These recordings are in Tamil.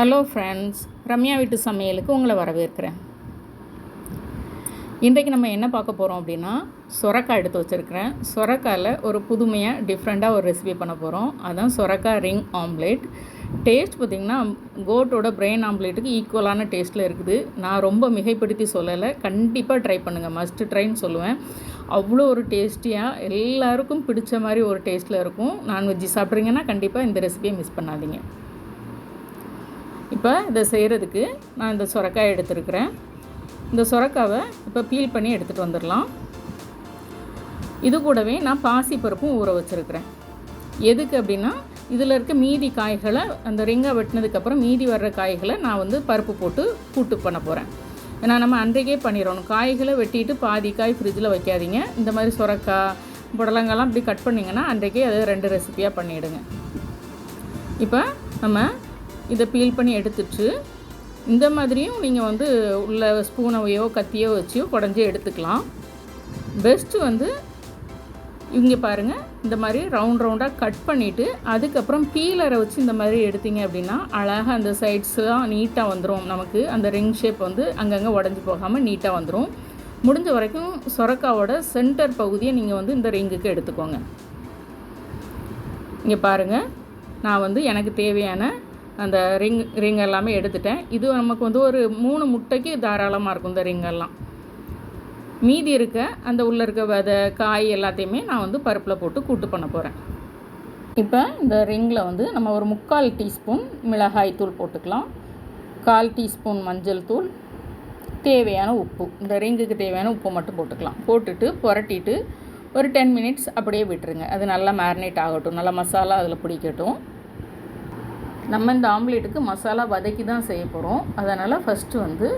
ஹலோ ஃப்ரெண்ட்ஸ் ரம்யா வீட்டு சமையலுக்கு உங்களை வரவேற்கிறேன். இன்றைக்கு நம்ம என்ன பார்க்க போகிறோம் அப்படின்னா சொரக்காய் எடுத்து வச்சுருக்கிறேன். சொரக்காயில் ஒரு புதுமையாக டிஃப்ரெண்ட்டாக ஒரு ரெசிபி பண்ண போகிறோம் அதுதான் சொரக்காய் ரிங் ஆம்லேட் டேஸ்ட் பார்த்திங்கன்னா கோட்டோட பிரெயின் ஆம்லேட்டுக்கு ஈக்குவலான டேஸ்ட்டில் இருக்குது. நான் ரொம்ப மிகைப்படுத்தி சொல்லலை. கண்டிப்பாக ட்ரை பண்ணுங்கள் மஸ்ட்டு ட்ரைன்னு சொல்லுவேன். அவ்வளோ ஒரு டேஸ்டியாக எல்லாருக்கும் பிடிச்ச மாதிரி ஒரு டேஸ்ட்டில் இருக்கும். நான்வெஜ்ஜி சாப்பிட்றீங்கன்னா கண்டிப்பாக இந்த ரெசிபியை மிஸ் பண்ணாதீங்க. இப்போ இதை செய்கிறதுக்கு நான் இந்த சுரக்காய் எடுத்துருக்கிறேன். இந்த சுரக்காவை இப்போ பீல் பண்ணி எடுத்துகிட்டு வந்துடலாம். இது கூடவே நான் பாசி பருப்பும் ஊற வச்சுருக்கிறேன். எதுக்கு அப்படின்னா இதில் இருக்க மீதி காய்களை அந்த ரிங்காக வெட்டினதுக்கப்புறம் மீதி வர்ற காய்களை நான் வந்து பருப்பு போட்டு கூட்டு பண்ண போகிறேன் ஏன்னா நம்ம அன்றைக்கே பண்ணிடணும். காய்களை வெட்டிட்டு பாதி காய் ஃப்ரிட்ஜில் வைக்காதீங்க. இந்த மாதிரி சுரக்காய் புடலங்காலாம் இப்படி கட் பண்ணிங்கன்னா அன்றைக்கே அதை ரெண்டு ரெசிப்பியாக பண்ணிவிடுங்க இப்போ நம்ம இதை பீல் பண்ணி எடுத்துட்டு இந்த மாதிரியும் நீங்கள் வந்து உள்ள ஸ்பூனவையோ கத்தியோ வச்சியோ குடஞ்சி எடுத்துக்கலாம். பெஸ்ட்டு வந்து இங்கே பாருங்கள் இந்த மாதிரி ரவுண்ட் ரவுண்டாக கட் பண்ணிவிட்டு அதுக்கப்புறம் பீலரை வச்சு இந்த மாதிரி எடுத்தீங்க அப்படின்னா அழகாக அந்த சைட்ஸ்லாம் நீட்டாக வந்துடும் நமக்கு அந்த ரிங் ஷேப் வந்து அங்கங்கே உடஞ்சி போகாமல் நீட்டாக வந்துடும் முடிஞ்ச வரைக்கும் சொரக்காவோட சென்டர் பகுதியை நீங்கள் வந்து இந்த ரிங்குக்கு எடுத்துக்கோங்க. இங்கே பாருங்கள் நான் வந்து எனக்கு தேவையான அந்த ரிங் ரிங் எல்லாமே எடுத்துட்டேன். இது நமக்கு வந்து ஒரு மூணு முட்டைக்கு தாராளமாக இருக்கும் இந்த ரிங்கெல்லாம் மீதி இருக்க அந்த உள்ளே இருக்க விதை காய் எல்லாத்தையுமே நான் வந்து பருப்பில் போட்டு கூட்டு பண்ண போகிறேன் இப்போ இந்த ரிங்கில் வந்து நம்ம ஒரு முக்கால் டீஸ்பூன் மிளகாய் தூள் போட்டுக்கலாம். கால் டீஸ்பூன் மஞ்சள் தூள் தேவையான உப்பு. இந்த ரிங்குக்கு தேவையான உப்பு மட்டும் போட்டுக்கலாம். போட்டுட்டு புரட்டிட்டு ஒரு டென் மினிட்ஸ் அப்படியே விட்டுருங்க. அது நல்லா மேரினேட் ஆகட்டும். நல்லா மசாலா அதில் பிடிக்கட்டும். நம்ம இந்த ஆம்லேட்டுக்கு மசாலா வதக்கி தான் செய்ய போகிறோம் அதனால் ஃபஸ்ட்டு வந்து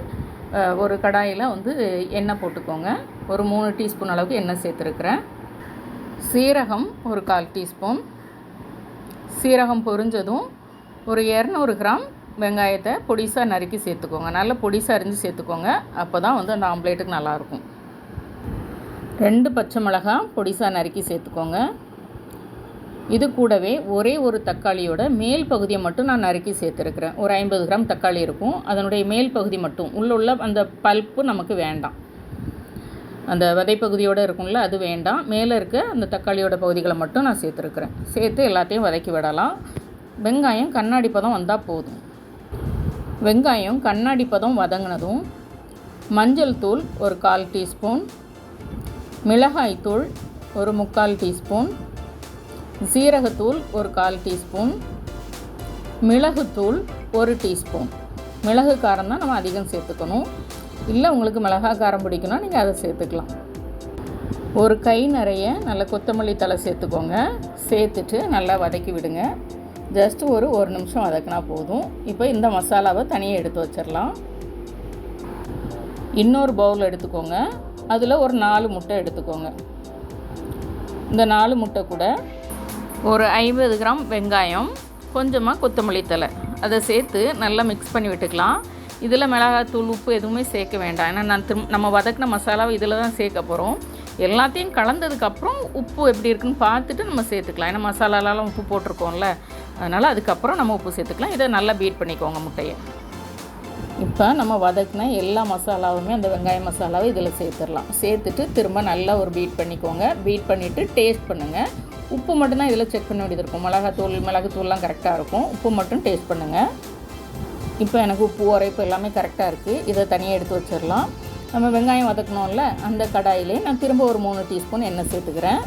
ஒரு கடாயில் வந்து எண்ணெய் போட்டுக்கோங்க. ஒரு மூணு டீஸ்பூன் அளவுக்கு எண்ணெய் சேர்த்துருக்குறேன். சீரகம் ஒரு கால் டீஸ்பூன். சீரகம் பொரிஞ்சதும் ஒரு இரநூறு கிராம் வெங்காயத்தை பொடிசாக நறுக்கி சேர்த்துக்கோங்க. நல்லா பொடிசாக அரிஞ்சு சேர்த்துக்கோங்க. அப்போ தான் வந்து அந்த ஆம்லேட்டுக்கு நல்லாயிருக்கும் ரெண்டு பச்சை மிளகாய் பொடிசாக நறுக்கி சேர்த்துக்கோங்க. இது கூடவே ஒரே ஒரு தக்காளியோட மேல் பகுதியை மட்டும் நான் நறுக்கி சேர்த்துருக்குறேன். ஒரு ஐம்பது கிராம் தக்காளி இருக்கும். அதனுடைய மேல் பகுதி மட்டும் உள்ள உள்ள அந்த பல்ப்பு நமக்கு வேண்டாம். அந்த விதைப்பகுதியோடு இருக்கும்ல அது வேண்டாம். மேலே இருக்க அந்த தக்காளியோட பகுதிகளை மட்டும் நான் சேர்த்துருக்குறேன். சேர்த்து எல்லாத்தையும் வதக்கி விடலாம். வெங்காயம் கண்ணாடி பதம் வந்தால் போதும். வெங்காயம் கண்ணாடி பதம் வதங்கினதும் மஞ்சள் தூள் ஒரு கால் டீஸ்பூன் மிளகாய் தூள் ஒரு முக்கால் டீஸ்பூன் சீரகத்தூள் ஒரு கால் டீஸ்பூன் மிளகுத்தூள் ஒரு டீஸ்பூன். மிளகு காரம் தான் நம்ம அதிகம் சேர்த்துக்கணும். இல்லை உங்களுக்கு மிளகா காரம் பிடிக்குன்னா நீங்கள் அதை சேர்த்துக்கலாம். ஒரு கை நிறைய நல்லா கொத்தமல்லி தலை சேர்த்துக்கோங்க. சேர்த்துட்டு நல்லா வதக்கி விடுங்க. ஜஸ்ட் ஒரு ஒரு நிமிஷம் வதக்கினா போதும். இப்போ இந்த மசாலாவை தனியாக எடுத்து வச்சிடலாம். இன்னொரு பவுல் எடுத்துக்கோங்க. அதில் ஒரு நாலு முட்டை எடுத்துக்கோங்க. இந்த நாலு முட்டை கூட ஒரு ஐம்பது கிராம் வெங்காயம் கொஞ்சமாக கொத்தமல்லி தலை அதை சேர்த்து நல்லா மிக்ஸ் பண்ணி விட்டுக்கலாம். இதில் மிளகாத்தூள் உப்பு எதுவுமே சேர்க்க வேண்டாம். ஏன்னா நான் திரும் நம்ம வதக்கின மசாலாவை இதில் தான் சேர்க்க போகிறோம் எல்லாத்தையும் கலந்ததுக்கப்புறம் உப்பு எப்படி இருக்குன்னு பார்த்துட்டு நம்ம சேர்த்துக்கலாம். ஏன்னா மசாலாலாம் உப்பு போட்டிருக்கோம்ல. அதனால் அதுக்கப்புறம் நம்ம உப்பு சேர்த்துக்கலாம். இதை நல்லா பீட் பண்ணிக்கோங்க முட்டையை. இப்போ நம்ம வதக்கின எல்லா மசாலாவுமே அந்த வெங்காய மசாலாவை இதில் சேர்த்துடலாம். சேர்த்துட்டு திரும்ப நல்லா ஒரு பீட் பண்ணிக்கோங்க. பீட் பண்ணிவிட்டு டேஸ்ட் பண்ணுங்கள் உப்பு மட்டும்தான் இதில் செக் பண்ண வேண்டியது இருக்கும். மிளகாத்தூள் மிளகுத்தூள்லாம் கரெக்டாக இருக்கும். உப்பு மட்டும் டேஸ்ட் பண்ணுங்கள் இப்போ எனக்கு உப்பு உரைப்பு எல்லாமே கரெக்டாக இருக்குது இதை தனியாக எடுத்து வச்சிடலாம். நம்ம வெங்காயம் வதக்கணும்ல அந்த கடாயிலே நான் திரும்ப ஒரு மூணு டீஸ்பூன் எண்ணெய் சேர்த்துக்கிறேன்.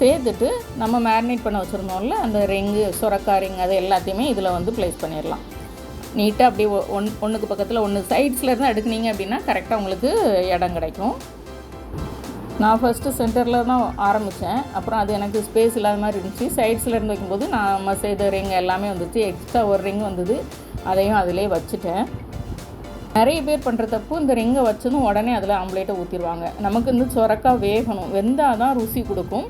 சேர்த்துட்டு நம்ம மேரினேட் பண்ண வச்சுருந்தோம்ல அந்த ரிங்கு சுரக்காய் ரிங் அது எல்லாத்தையுமே இதில் வந்து ப்ளேஸ் பண்ணிடலாம். நீட்டாக அப்படியே ஒன் ஒன்றுக்கு பக்கத்தில் ஒன்று சைட்ஸில் இருந்து எடுக்குனீங்க அப்படின்னா கரெக்டாக உங்களுக்கு இடம் கிடைக்கும். நான் ஃபஸ்ட்டு சென்டரில் தான் ஆரம்பித்தேன் அப்புறம் அது எனக்கு ஸ்பேஸ் இல்லாத மாதிரி இருந்துச்சு. சைட்ஸில் இருந்து வைக்கும்போது நான் செய்த ரிங் எல்லாமே வந்துச்சு. எக்ஸ்ட்ரா ஒரு ரிங் வந்தது. அதையும் அதிலே வச்சுட்டேன். நிறைய பேர் பண்ணுற தப்பு இந்த ரிங்கை வச்சதும் உடனே அதில் ஆம்லேட்டை ஊற்றிடுவாங்க நமக்கு இந்த சொரக்காய் வேகணும். வெந்தால் தான் ருசி கொடுக்கும்.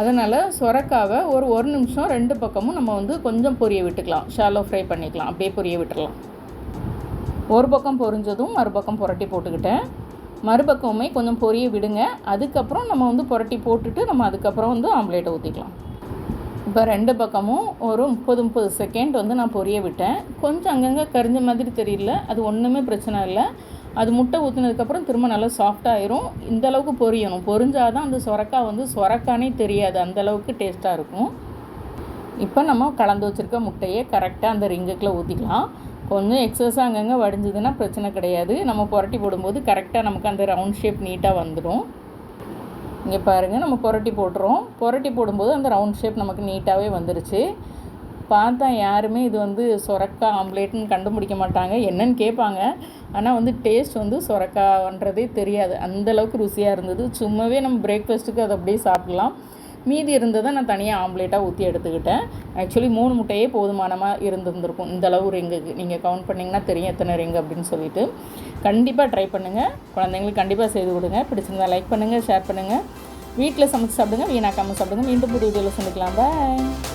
அதனால் சொரக்காவை ஒரு ஒரு நிமிஷம் ரெண்டு பக்கமும் நம்ம வந்து கொஞ்சம் பொரிய விட்டுக்கலாம். ஷாலோ ஃப்ரை பண்ணிக்கலாம். அப்படியே பொரிய விட்டுடலாம் ஒரு பக்கம் பொரிஞ்சதும் மறுபக்கம் புரட்டி போட்டுக்கிட்டேன். மறுபக்கமுமே கொஞ்சம் பொரிய விடுங்க. அதுக்கப்புறம் நம்ம வந்து புரட்டி போட்டுட்டு நம்ம அதுக்கப்புறம் வந்து ஆம்லேட்டை ஊற்றிக்கலாம் இப்போ ரெண்டு பக்கமும் ஒரு முப்பது முப்பது செகண்ட் வந்து நான் பொரிய விட்டேன். கொஞ்சம் அங்கங்கே கரிஞ்ச மாதிரி தெரியல. அது ஒன்றுமே பிரச்சனை இல்லை. அது முட்டை ஊற்றினதுக்கப்புறம் திரும்ப நல்லா சாஃப்டாயிரும் இந்த அளவுக்கு பொரியணும். பொரிஞ்சாதான் அந்த சொரக்காய் வந்து சொரக்கானே தெரியாது. அந்த அளவுக்கு டேஸ்ட்டாக இருக்கும். இப்போ நம்ம கலந்து வச்சுருக்க முட்டையை கரெக்டாக அந்த ரிங்குக்குள்ளே ஊற்றிக்கலாம் கொஞ்சம் எக்ஸஸாக அங்கங்கே வடிஞ்சதுன்னா பிரச்சனை கிடையாது. நம்ம புரட்டி போடும்போது கரெக்டாக நமக்கு அந்த ரவுண்ட் ஷேப் நீட்டாக வந்துடும் இங்கே பாருங்கள் நம்ம புரட்டி போட்டுறோம். புரட்டி போடும்போது அந்த ரவுண்ட் ஷேப் நமக்கு நீட்டாகவே வந்துருச்சு. பார்த்தா யாருமே இது வந்து சொரக்கா ஆம்லேட்னு கண்டுபிடிக்க மாட்டாங்க. என்னன்னு கேட்பாங்க. ஆனால் வந்து டேஸ்ட் வந்து சொரக்கான்றதே தெரியாது. அந்தளவுக்கு ருசியாக இருந்தது. சும்மாவே நம்ம பிரேக்ஃபாஸ்ட்டுக்கு அதை அப்படியே சாப்பிட்லாம். மீதி இருந்ததை நான் தனியாக ஆம்லேட்டாக ஊற்றி எடுத்துக்கிட்டேன். ஆக்சுவலி மூணு முட்டையே போதுமானமாக இருந்திருந்திருக்கும். இந்த அளவு நீங்கள் கவுண்ட் பண்ணிங்கன்னா தெரியும் எத்தனை ரிங்கு அப்படின்னு சொல்லிட்டு. கண்டிப்பாக ட்ரை பண்ணுங்கள் குழந்தைங்களுக்கு கண்டிப்பாக செய்து கொடுங்க. பிடிச்சிருந்தா லைக் பண்ணுங்கள் ஷேர் பண்ணுங்கள் வீட்டில் சமைச்சு சாப்பிடுங்க வீணாக்காமல் சாப்பிடுங்க. மீண்டும் புது வீடியோவில் சந்திக்கலாம். பாய்